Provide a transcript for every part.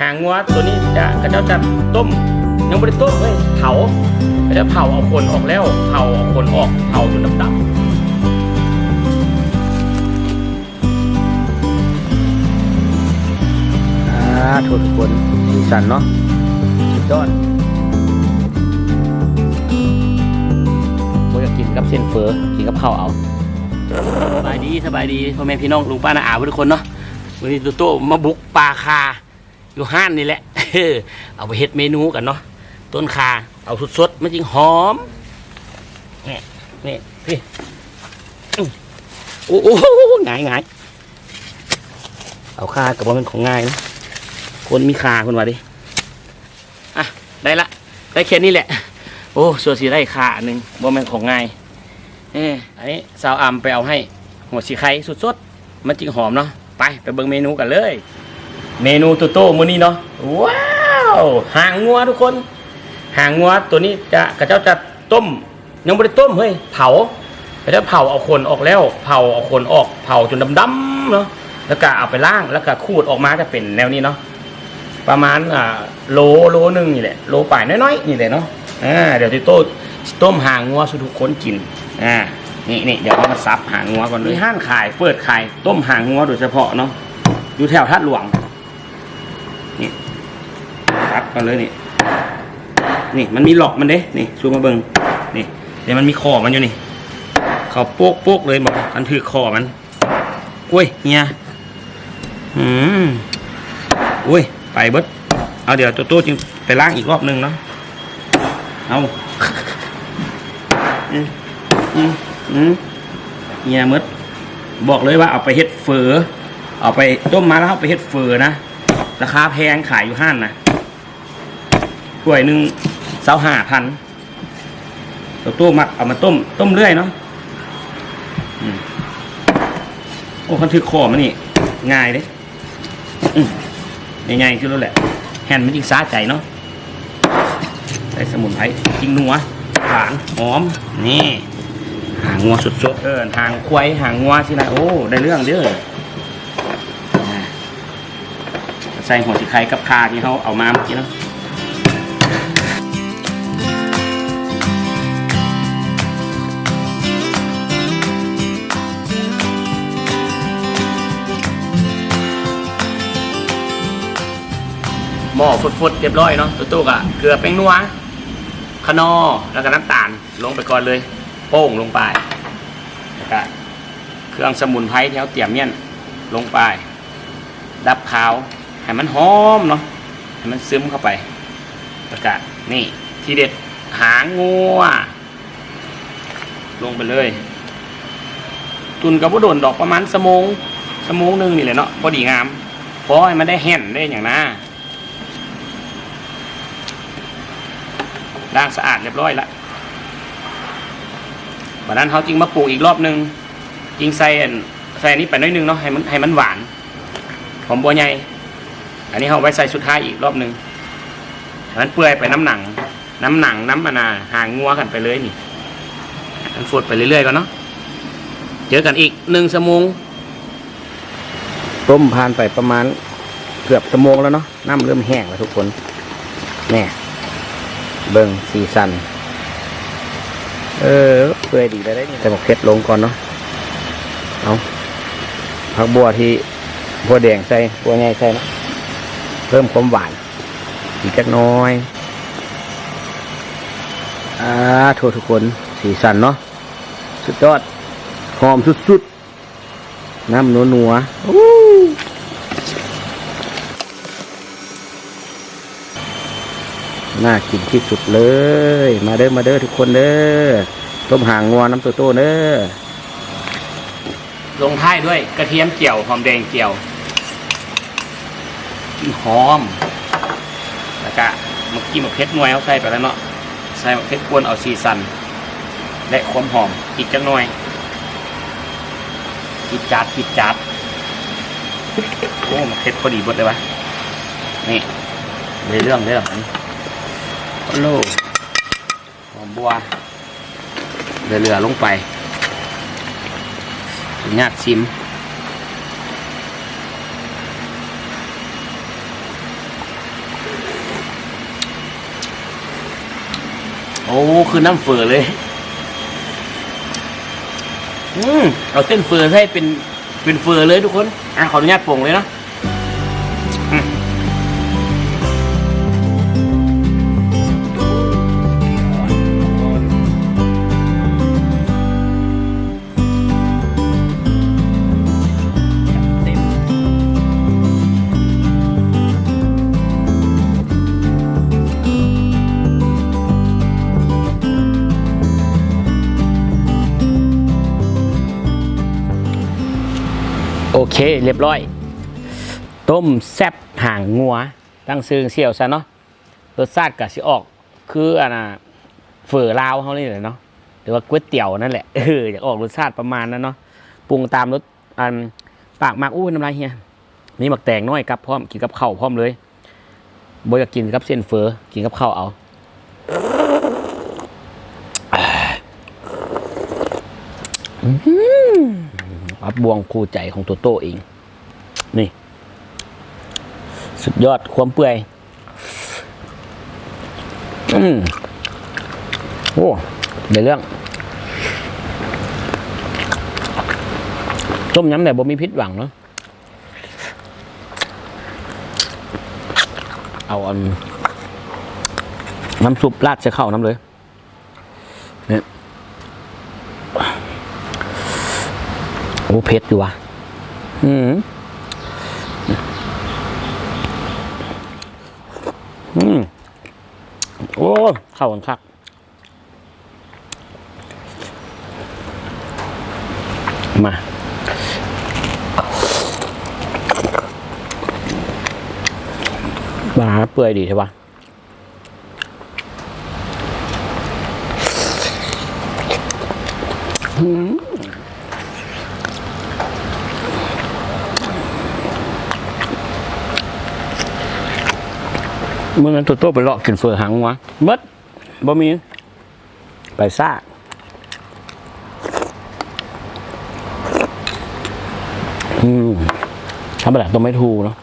หางงัวตัวนี้จะกระเจ้าจะต้มยังไม่ได้ต้มเลยเผากระเจ้าเผาเอาขนออกแล้วเผาเอาขนออกเผาจนดำๆอ่าทุกคนสีสันเนาะสุดยอดผมอยากกินกับเส้นเฟอกินกับข้าวเอาสบายดีสบายดีพ่อแม่พี่น้องลุงป้าน้าอาทุกคนเนาะวันนี้ตัวโตมาบุกปลาคา อยู่ห้านนี่แหละ เอาไปเฮ็ดเมนูกันเนาะต้นคาเอาสดๆมันจริงหอมนี่นี่พี่โอ้โหง่ายง่ายเอาคากับว่ามันของง่ายนะคนมีคาคนว่าดิอะได้ละ ได้แค่นี้แหละ โอ้ส่วนสีได้คาหนึ่งว่ามันของง่ายเอออันนี้สาวอำไปเอาให้ หัวสีไข่สดๆมันจริงหอมเนาะไปไปเบิ่งเมนูกันเลย เมนูโตโต้มื้อนี้เนาะว้าวหางงัวทุกคน หางงัวตัวนี้จะกระเจ้าจะต้มยังไม่ได้ต้มเฮ้ยเผากระเจ้าเผาเอาขนออกแล้ว เผาเอาขนออกเผาจนดำๆเนาะแล้วก็เอาไปล่างแล้วก็ขูดออกมาจะเป็นแนวนี้เนาะประมาณอ่าโลโลหนึ่งนี่แหละโลป่ายน้อยๆนี่แหละเนาะอ่าเดี๋ยวติโต้ต้มหางงัวสุทุกคนกินอ่านี่นี่เดี๋ยวเอามาซับหางงัวก่อนเลยห้านขายเปิดขายต้มหางงัวโดยเฉพาะเนาะอยู่แถวทัดหลวง ซับกันเลยนี่ นี่มันมีหลอกมันเด้ นี่ซูมมาเบิงนี่ เดี๋ยวมันมีคอมันอยู่นี่ เขาโป๊กโป๊กเลยบอกอันถือคอมันอุ้ยเฮียอืมอุ้ย ไปเบิดเอาเดี๋ยวตัวโต้จึงไปล้างอีกรอบหนึงเนาะ เอาอืมอืมอืมเฮียมดบอกเลยว่าเอาไปเฮ็ดเฟอเอาไปต้มมาแล้วเอาไปเฮ็ดเฟอนะ ราคาแพงขายอยู่ห้านนะ ถ้วยหนึ่งเสาห้าพันตัวตู้มักเอามาต้ม ต้มเรื่อยเนาะอโอ้คันถือคอมันนี่ ง่ายเด้อืมง่ายๆคือรู้แหละ แฮนด์มันจริงซาใจเนาะใส่สมุนไพรจริงนัวหวานหอม นี่ หางงัวสุดๆเออหางควายหางงัวสินะโอ้ ได้เรื่องเด้อใส่หัวสีไข่กับคาที่เขาเอามาเมื่อกี้เนาะ หม้อฟดๆเรียบร้อยเนาะตุ๊กอะเกลือแป้งนัวขนอแล้วก็น้ำตาลลงไปก่อนเลย โป้งลงไปแล้วก็เครื่องสมุนไพรที่เขาเตรียมเนี่ยลงไป ดับขาวให้มันหอมเนาะให้มันซึมเข้าไปแล้วก็นี่ทีเด็ดหางงัวลงไปเลย ตุนกับว่าโดนดอกประมาณสมงสมงหนึงนี่แหละเนาะพอดีงามเพราะให้มันได้แห่นได้อย่างน่า ล้างสะอาดเรียบร้อยละวันนั้นเขาจริงมาปลูกอีกรอบนึงจริงใส่อันใส่นี้ไปน้อยนึงเนาะให้มันให้มันหวานหอมบัวใหญ่อันนี้เขาไว้ใส่สุดท้ายอีกรอบนึงมันเปื่อยไปน้ำหนัง น้ำหนังน้ำมันาหางงัวกันไปเลยนี่มันฝดไปเรื่อยๆก่อนเนาะเจอกันอีกหนึ่งชั่วโมงต้มผ่านไปประมาณเกือบชั่วโมงแล้วเนาะน้ำเริ่มแห้งแล้วทุกคนแน่ เบิ่งสีสัน เออเปื่อยดีแล้วได้นี่แต่บอกเพชรลงก่อนเนาะเอาผักบัวที่บัวแดงใส่บัวใหญ่ใส่เนาะเพิ่มความหวานอีกจักหน้อยอ่าทุกทุกคนสีสันเนาะสุดยอดหอมสุดๆ น้ำนัวนัวๆอู้ น่ากินที่สุดเลย มาเด้อมาเด้อทุกคนเด้อต้มหางงัวน้ำโตโต้เด้อลงท้ายด้วยกระเทียมเจียวหอมแดงเจียวกินหอมแล้วก็มื่อกี้มะเขือหน่วยเอาใส่ไปแล้วเนาะใส่มะเขือกวนเอาซีซันและความหอมอีกจังหน่อยจิดจัดจิดจัดโอ้มันเผ็ดพอดีบดเลยวะนี่เลยเรื่องเด้ออันนี้ โลหอมบัวเหลือลงไปงาดซิมโอ้ คือน้ำเฟือเลย อืม เอาเส้นเฟือให้เป็น เป็นเฟือเลยทุกคน อะ ขออนุญาตปรุงเลยนะ เคเรียบร้อย ต้มแซบห่างงัว ตั้งซื้อเสี่ยวซะเนาะรสชาติก็สิออก คืออันน่ะเฝอลาวเขานี่แหละเนาะหรือว่าก๋วยเตี๋ยวนั่นแหละเอออยากออกรสชาติประมาณนั้นเนาะปรุงตามรสอันปากมากอู้น้ำลายเฮียนี่หมักแตงน้อยกับพร้อมกินกับข้าวพร้อมเลยบอยากกินกับเส้นเฟอกินกับข้าวเอาอั บบวงคู่ใจของตัวโตเอง นี่ สุดยอดความเปื่อยอืมโอ้เดี๋ยวเรื่องต้มยำแต่บ่มีพิษหวังเนาะเอาอันน้ำซุปราดจะเข้าน้ำเลย โอ้เผ็ดอยู่วะอืมอืมโอ้เข้ากันคักมาบาเปื่อยดีใช่ปะอืม เมื่อนั้นตัวโตไปเลาะกินเฟือหังวะเบิดบ่มี ไปซ่าอืมทำแบบต้มไม่ถูเนาะ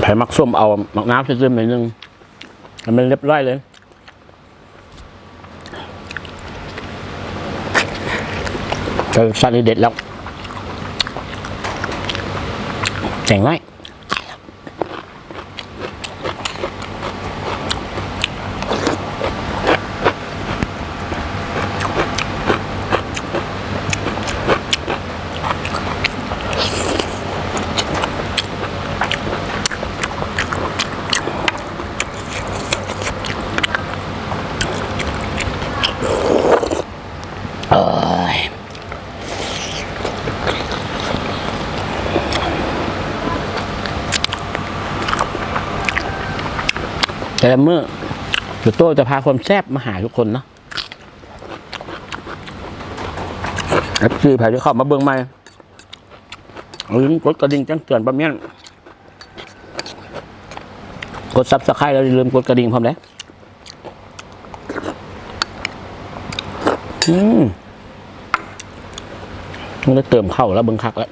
ไผ่มักส้มเอา มักน้ำซึมๆหน่อยนึงมันเรียบร้อยเลย เจอซาลิเด็ดแล้วเจ๋งไหม แต่เมื่อเดี๋ยวโต้จะพาความแซ่บมาหาทุกคนเนาะแล้วคือผ่ที่เข้ามาเบิ่งใหม่ลืมกดกระดิ่งแจ้งเตือนประเมียนกดซับสไครต์แล้วลืมกดกระดิ่งพร้อมเลยอืมต้องได้เติมเข้าแล้วเบิ่งคักแล้ว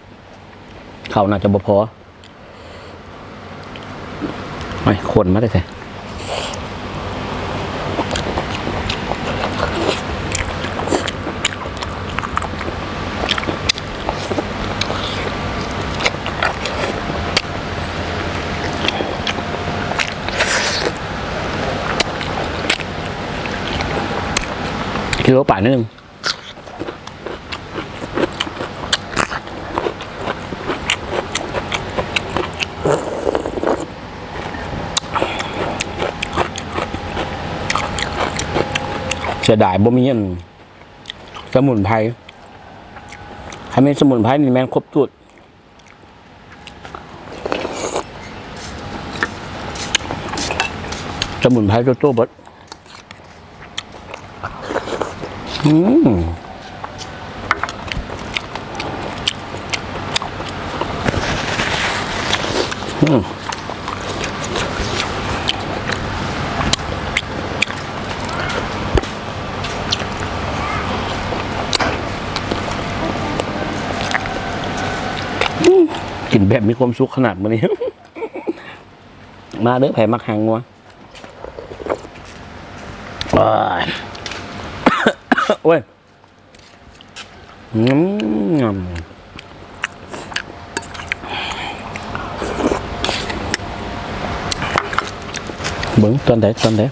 เข้าน่าจะบ่พอไม่คนมาได้ใส่ กิโลป่านิดนึงเสียดายบ่มีอันสมุนไพรถ้ามีสมุนไพรนี่แม่นครบจุดสมุนไพรโจโจ้เบด อืมอืมกินแบบมีความสุขขนาดมันนี้ มาเด้อไผ่มักหางงัวอ้ายโอ้ยอืมเบิ้งตอนไหนตอนไหน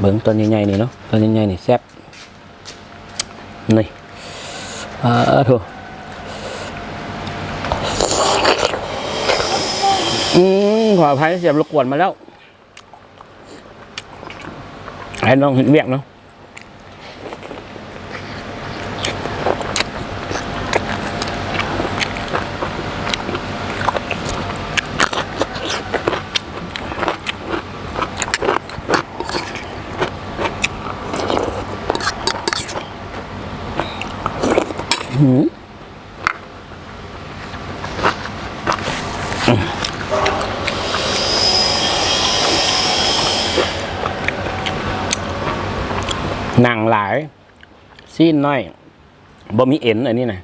เบิ้งตอนใหญ่ๆนี่เนาะตอนใหญ่ๆนี่แซ่บนี่อ่าโถอืมขออภัยเสียบรบกวนมาแล้วให้น้องเห็นเวียกเนาะ หนังหลายซีนน้อยบ่มีเอ็นอันนี้นะ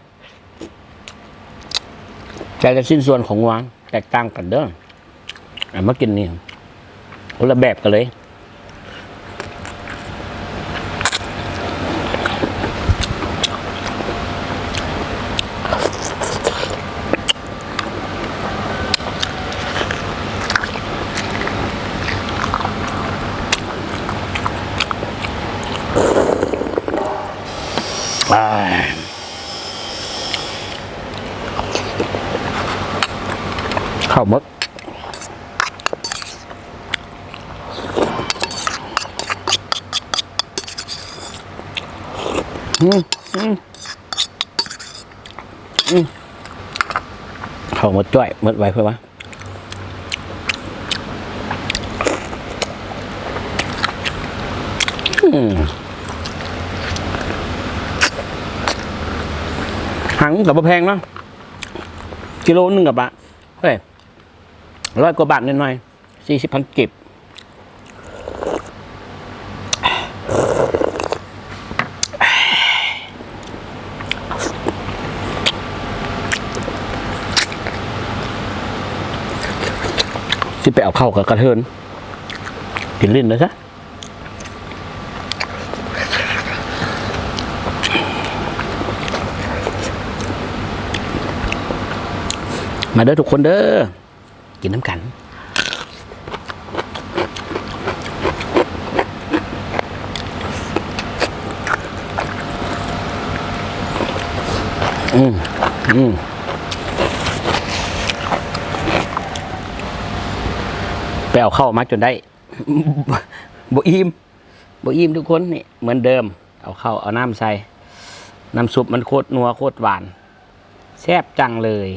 แต่ละสิ้นส่วนของหวานแตกต่างกันเด้ออะมากินนี่คนละแบบกันเลย ข้าวมดอืมอืมอืมข้าวมดจ้อยมดไว้เพื่อวะอืมหังกับแพงเนาะกิโลหนึ่งกับบาทเฮ้ย ร้อยกว่าบาทหน่อยๆสี่สิบพันกิบสิไปเอาเข้ากับกระเทินกินลิ้นเลยซะมาเด้อทุกคนเด้อ กินน้ำกันอืมอืมไปเอาเข้ามาจนได้บอิ่มบอิ่มทุกคนนี่เหมือนเดิม เอาเข้าเอาน้ำใส่ น้ำซุปมันโคตรนัวโคตรหวาน แซ่บจังเลย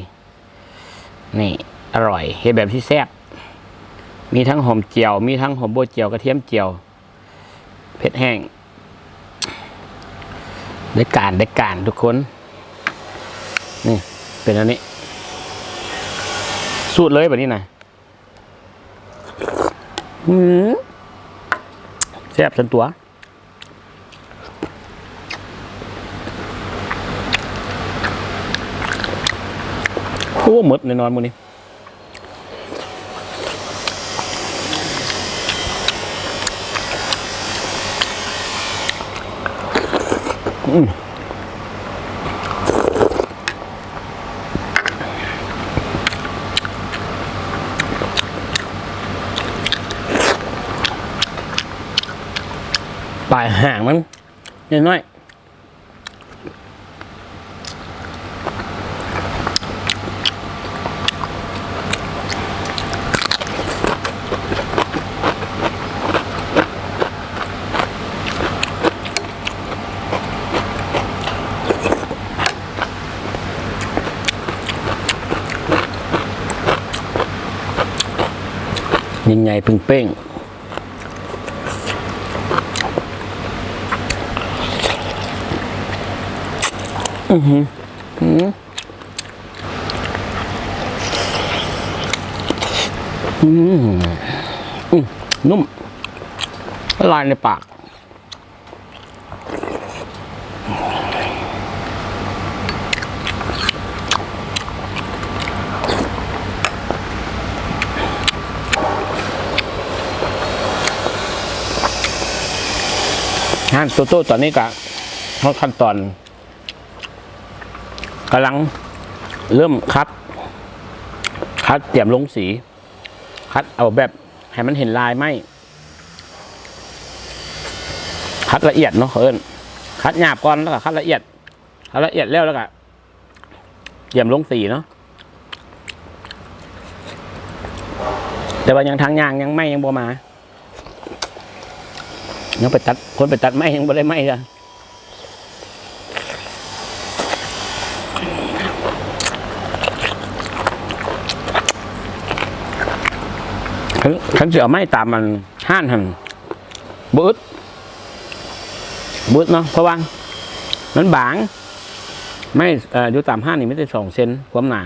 นี่ อร่อยเห็ดแบบที่แซ่บมีทั้งหอมเจียว มีทั้งหอมโบเจียวกระเทียมเจียวเผ็ดแห้งได้การได้การทุกคน นี่เป็นอันนี้ สูตรเลยแบบนี้นะแซ่บสันตัวโอ้หมดแน่นอนมือนี้ ปลายห่างมันนิดหน้อย ยังไงพึ่งเป้งอือหืออืออือืมนุ่มละลายในปาก ฮานโตโต้ตอนนี้ก็เขาขั้นตอนกำลังเริ่มคัด คัดเตรียมลงสี คัดเอาแบบให้มันเห็นลายไหมคัดละเอียดเนาะเอิญคัดหยาบก่อนแล้วก็คัดละเอียดคัดละเอียดแล้วแล้วก็เตรียมลงสีเนาะแต่ว่ายังทางยางยังไม่ยังบ่มา ยังไปตัด คนไปตัดไม้ยังบ่ได้ไม้ลยฉันฉันจะเอไม้ตามมันห้านหันบืดบืดเนาะเพราะว่ามันบาง ไม่อยู่ตามห้านนี่ไม่ได้สองเซนความหนา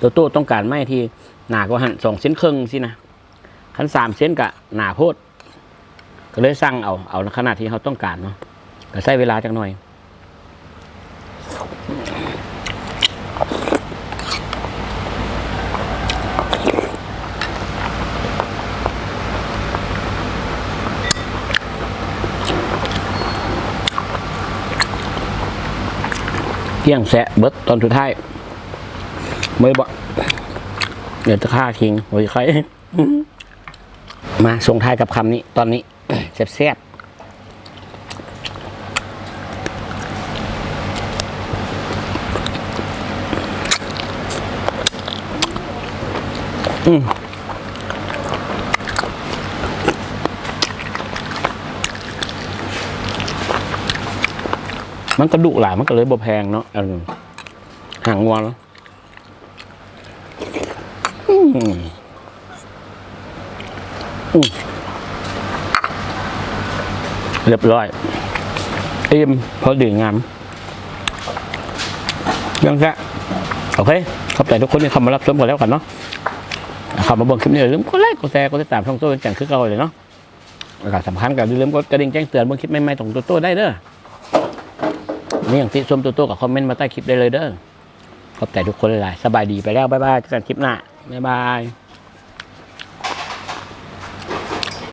ตัวตู้ต้องการไม้ที่หนากว่าหันสองเซนครึ่งสินะคันสามเซนกะหนาโพด ก็เลยสั่งเอาเอาขนาดที่เขาต้องการเนาะก็ใช้เวลาจักหน่อยเกี่ยงแสะเบิดตอนสุดท้ายเมื่อบ่เดี๋ยวจะฆ่าคิงโอ้ยใครมาส่งท้ายกับคำนี้ตอนนี้ แซ่บอืมมันกระดุหลายมันก็เลยบ่แพงเนาะอห่างวัวเนาะอืม เรียบร้อยอิ่มพอดื่มงามยังแค่โอเคขอบใจทุกคนที่เข้ามารับชมกันแล้วกันเนาะเข้ามาเบิ่งคลิปนี้อย่าลืมกดไลค์กดแชร์กดติดตามช่องโต้เป็นแก่งคือเก่าเลยเนาะแล้วก็สำคัญกับอย่าลืมกดกระดิ่งแจ้งเตือนเบิ่งคลิปใหม่ๆของตัวโต้ได้เด้อนี่อย่างที่ชมตัวโต้กับคอมเมนต์มาใต้คลิปได้เลยเด้อขอบใจทุกคนหลายๆสบายดีไปแล้วบ๊ายบายเจอกันคลิปหน้าบ๊ายบาย